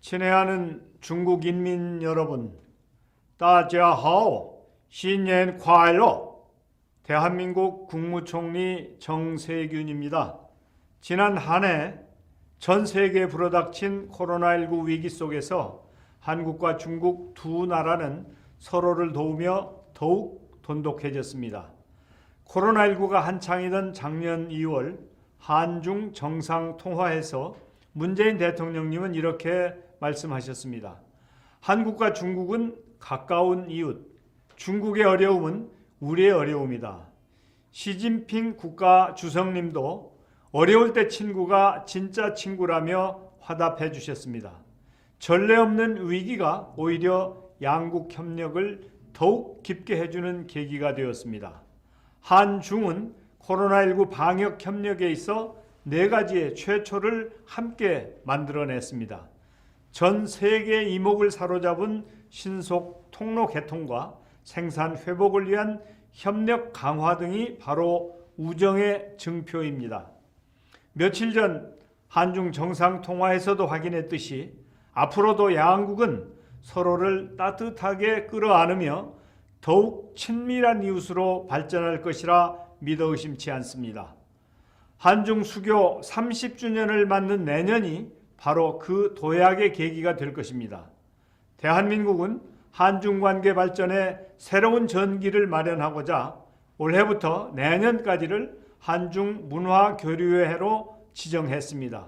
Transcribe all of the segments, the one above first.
친애하는 중국 인민 여러분, 따지하오, 신년 快乐! 대한민국 국무총리 정세균입니다. 지난 한 해 전 세계에 불어닥친 코로나19 위기 속에서 한국과 중국 두 나라는 서로를 도우며 더욱 돈독해졌습니다. 코로나19가 한창이던 작년 2월 한중 정상 통화에서 문재인 대통령님은 이렇게 말씀하셨습니다. 한국과 중국은 가까운 이웃, 중국의 어려움은 우리의 어려움이다. 시진핑 국가 주석님도 어려울 때 친구가 진짜 친구라며 화답해 주셨습니다. 전례 없는 위기가 오히려 양국 협력을 더욱 깊게 해주는 계기가 되었습니다. 한중은 코로나19 방역 협력에 있어 네 가지의 최초를 함께 만들어냈습니다. 전 세계 이목을 사로잡은 신속 통로 개통과 생산 회복을 위한 협력 강화 등이 바로 우정의 증표입니다. 며칠 전 한중 정상 통화에서도 확인했듯이 앞으로도 양국은 서로를 따뜻하게 끌어안으며 더욱 친밀한 이웃으로 발전할 것이라 믿어 의심치 않습니다. 한중 수교 30주년을 맞는 내년이 바로 그 도약의 계기가 될 것입니다. 대한민국은 한중 관계 발전에 새로운 전기를 마련하고자 올해부터 내년까지를 한중 문화 교류의 해로 지정했습니다.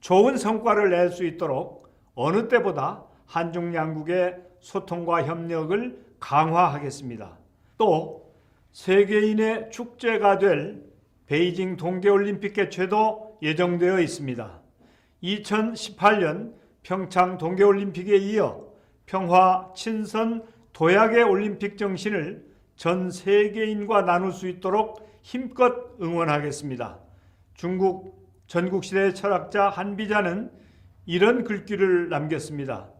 좋은 성과를 낼 수 있도록 어느 때보다 한중 양국의 소통과 협력을 강화하겠습니다. 또 세계인의 축제가 될 베이징 동계올림픽 개최도 예정되어 있습니다. 2018년 평창 동계올림픽에 이어 평화, 친선, 도약의 올림픽 정신을 전 세계인과 나눌 수 있도록 힘껏 응원하겠습니다. 중국 전국시대 철학자 한비자는 이런 글귀를 남겼습니다.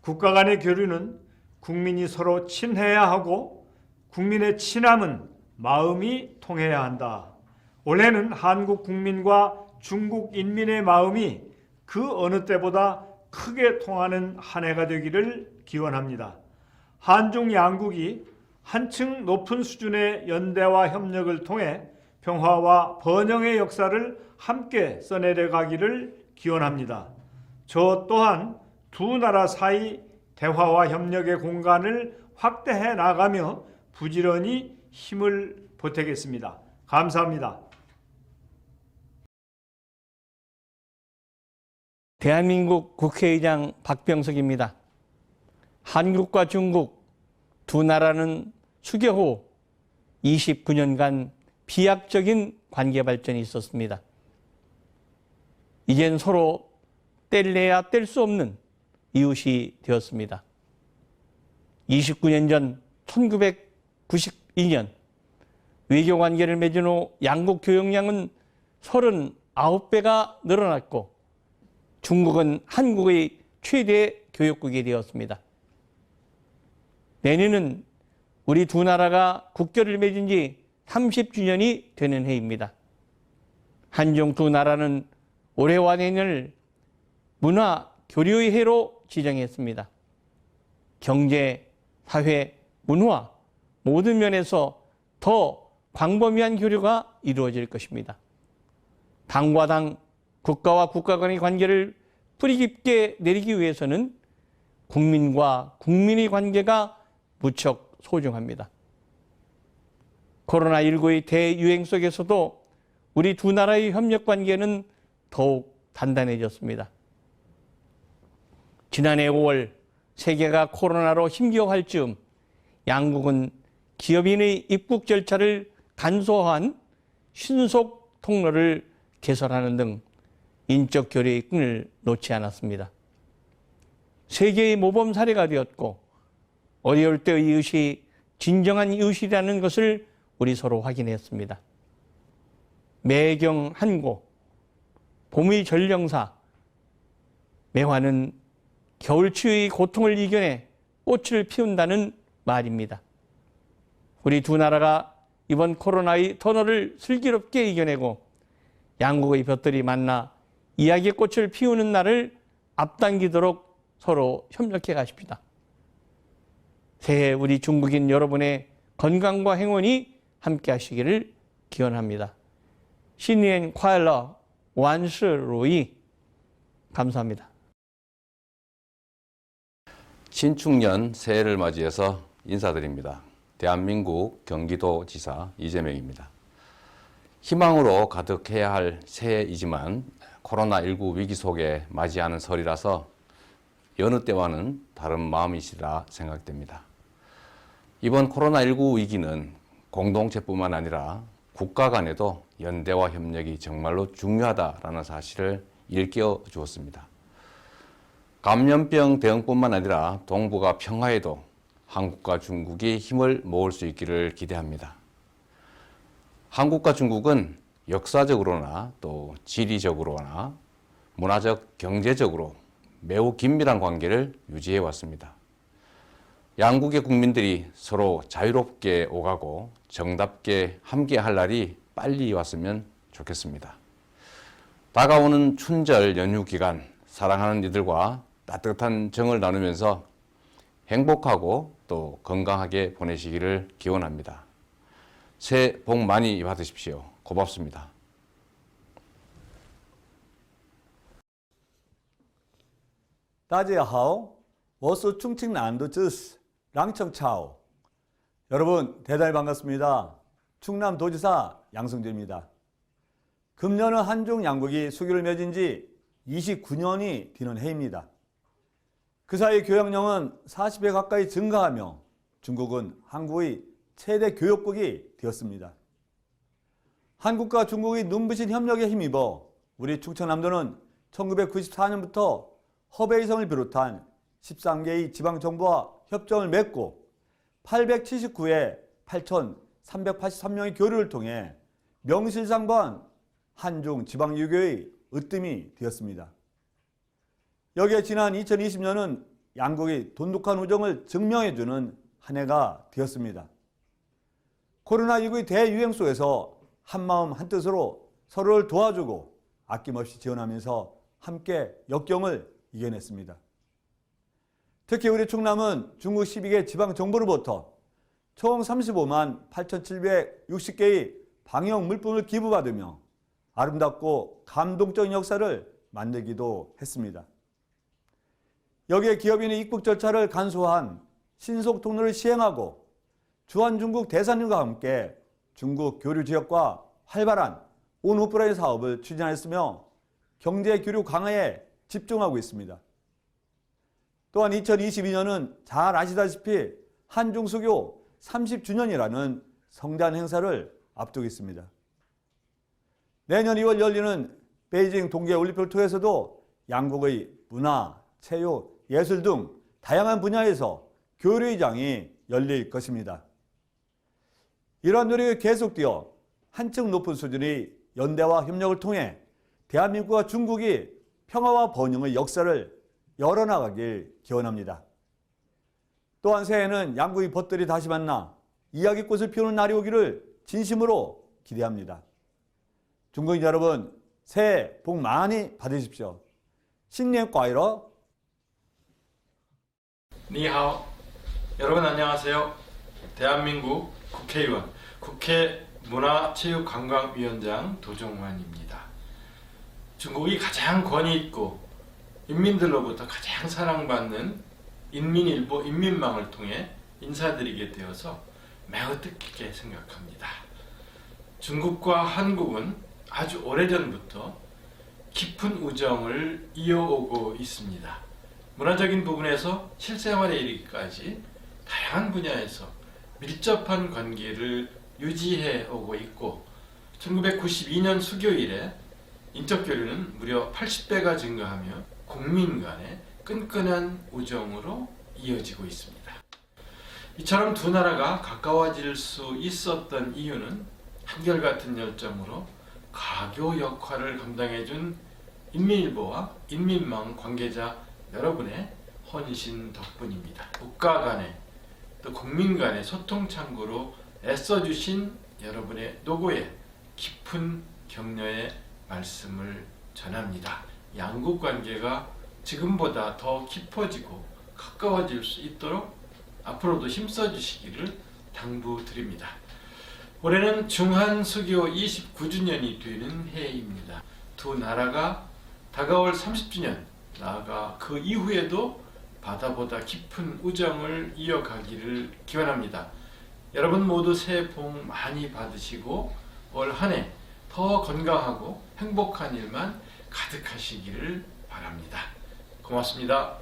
국가 간의 교류는 국민이 서로 친해야 하고 국민의 친함은 마음이 통해야 한다. 올해는 한국 국민과 중국 인민의 마음이 그 어느 때보다 크게 통하는 한 해가 되기를 기원합니다. 한중 양국이 한층 높은 수준의 연대와 협력을 통해 평화와 번영의 역사를 함께 써내려 가기를 기원합니다. 저 또한 두 나라 사이 대화와 협력의 공간을 확대해 나가며 부지런히 힘을 보태겠습니다. 감사합니다. 대한민국 국회의장 박병석입니다. 한국과 중국 두 나라는 수교 후 29년간 비약적인 관계 발전이 있었습니다. 이젠 서로 뗄래야 뗄 수 없는 이웃이 되었습니다. 29년 전 1992년 외교 관계를 맺은 후 양국 교역량은 39배가 늘어났고 중국은 한국의 최대 교역국이 되었습니다. 내년은 우리 두 나라가 국교를 맺은 지 30주년이 되는 해입니다. 한중 두 나라는 올해와 내년을 문화 교류의 해로 지정했습니다. 경제, 사회, 문화 모든 면에서 더 광범위한 교류가 이루어질 것입니다. 당과 당, 국가와 국가 간의 관계를 뿌리 깊게 내리기 위해서는 국민과 국민의 관계가 무척 소중합니다. 코로나19의 대유행 속에서도 우리 두 나라의 협력 관계는 더욱 단단해졌습니다. 지난해 5월 세계가 코로나로 힘겨워할 즈음 양국은 기업인의 입국 절차를 간소화한 신속 통로를 개설하는 등 인적 교류의 끈을 놓지 않았습니다. 세계의 모범 사례가 되었고 어려울 때의 이웃이 진정한 이웃이라는 것을 우리 서로 확인했습니다. 매경 한고, 봄의 전령사, 매화는 겨울 추위의 고통을 이겨내 꽃을 피운다는 말입니다. 우리 두 나라가 이번 코로나의 터널을 슬기롭게 이겨내고 양국의 볕들이 만나 이야기의 꽃을 피우는 날을 앞당기도록 서로 협력해 가십니다 새해 우리 중국인 여러분의 건강과 행운이 함께 하시기를 기원합니다. 신년 콰일러 완시 로이 감사합니다. 신축년 새해를 맞이해서 인사드립니다. 대한민국 경기도지사 이재명입니다. 희망으로 가득해야 할 새해이지만 코로나19 위기 속에 맞이하는 설이라서 여느 때와는 다른 마음이시라 생각됩니다. 이번 코로나19 위기는 공동체뿐만 아니라 국가 간에도 연대와 협력이 정말로 중요하다라는 사실을 일깨워 주었습니다. 감염병 대응뿐만 아니라 동북아 평화에도 한국과 중국이 힘을 모을 수 있기를 기대합니다. 한국과 중국은 역사적으로나 또 지리적으로나 문화적, 경제적으로 매우 긴밀한 관계를 유지해 왔습니다. 양국의 국민들이 서로 자유롭게 오가고 정답게 함께 할 날이 빨리 왔으면 좋겠습니다. 다가오는 춘절 연휴 기간 사랑하는 이들과 따뜻한 정을 나누면서 행복하고 또 건강하게 보내시기를 기원합니다. 새해 복 많이 받으십시오. 고맙습니다. 다제하오, 워스 충칭 난도쯔스, 랑청차오. 여러분, 대단히 반갑습니다. 충남 도지사 양승재입니다. 금년은 한중 양국이 수교를 맺은 지 29년이 되는 해입니다. 그 사이 교역량은 40배 가까이 증가하며 중국은 한국의 최대 교역국이 되었습니다. 한국과 중국의 눈부신 협력에 힘입어 우리 충청남도는 1994년부터 허베이성을 비롯한 13개의 지방정부와 협정을 맺고 879회 8,383명의 교류를 통해 명실상부한 한중 지방유교의 으뜸이 되었습니다. 여기에 지난 2020년은 양국의 돈독한 우정을 증명해주는 한 해가 되었습니다. 코로나19의 대유행 속에서 한마음 한뜻으로 서로를 도와주고 아낌없이 지원하면서 함께 역경을 이겨냈습니다. 특히 우리 충남은 중국 12개 지방 정부로부터 총 35만 8,760개의 방역 물품을 기부받으며 아름답고 감동적인 역사를 만들기도 했습니다. 여기에 기업인의 입국 절차를 간소화한 신속 통로를 시행하고 주한 중국 대사님과 함께 중국 교류 지역과 활발한 온오프라인 사업을 추진했으며 경제 교류 강화에 집중하고 있습니다. 또한 2022년은 잘 아시다시피 한중수교 30주년이라는 성대한 행사를 앞두고 있습니다. 내년 2월 열리는 베이징 동계올림픽을 통해서도 양국의 문화, 체육, 예술 등 다양한 분야에서 교류의 장이 열릴 것입니다. 이러한 노력이 계속되어 한층 높은 수준의 연대와 협력을 통해 대한민국과 중국이 평화와 번영의 역사를 열어나가길 기원합니다. 또한 새해에는 양국의 벗들이 다시 만나 이야기꽃을 피우는 날이 오기를 진심으로 기대합니다. 중국인 여러분, 새해 복 많이 받으십시오. 신년 과이러. 니하오. 여러분 안녕하세요. 대한민국 국회의원, 국회 문화체육관광위원장 도종환입니다. 중국이 가장 권위 있고 인민들로부터 가장 사랑받는 인민일보 인민망을 통해 인사드리게 되어서 매우 뜻깊게 생각합니다. 중국과 한국은 아주 오래전부터 깊은 우정을 이어오고 있습니다. 문화적인 부분에서 실생활에 이르기까지 다양한 분야에서 밀접한 관계를 유지해 오고 있고 1992년 수교 이래 인적 교류는 무려 80배가 증가하며 국민 간의 끈끈한 우정으로 이어지고 있습니다. 이처럼 두 나라가 가까워질 수 있었던 이유는 한결같은 열정으로 가교 역할을 감당해준 인민일보와 인민망 관계자 여러분의 헌신 덕분입니다. 국가 간의 또 국민 간의 소통 창구로 애써주신 여러분의 노고에 깊은 격려의 말씀을 전합니다. 양국 관계가 지금보다 더 깊어지고 가까워질 수 있도록 앞으로도 힘써 주시기를 당부드립니다. 올해는 중한 수교 29주년이 되는 해입니다. 두 나라가 다가올 30주년, 나아가 그 이후에도 바다보다 깊은 우정을 이어가기를 기원합니다. 여러분 모두 새해 복 많이 받으시고 올 한 해 더 건강하고 행복한 일만 가득하시기를 바랍니다. 고맙습니다.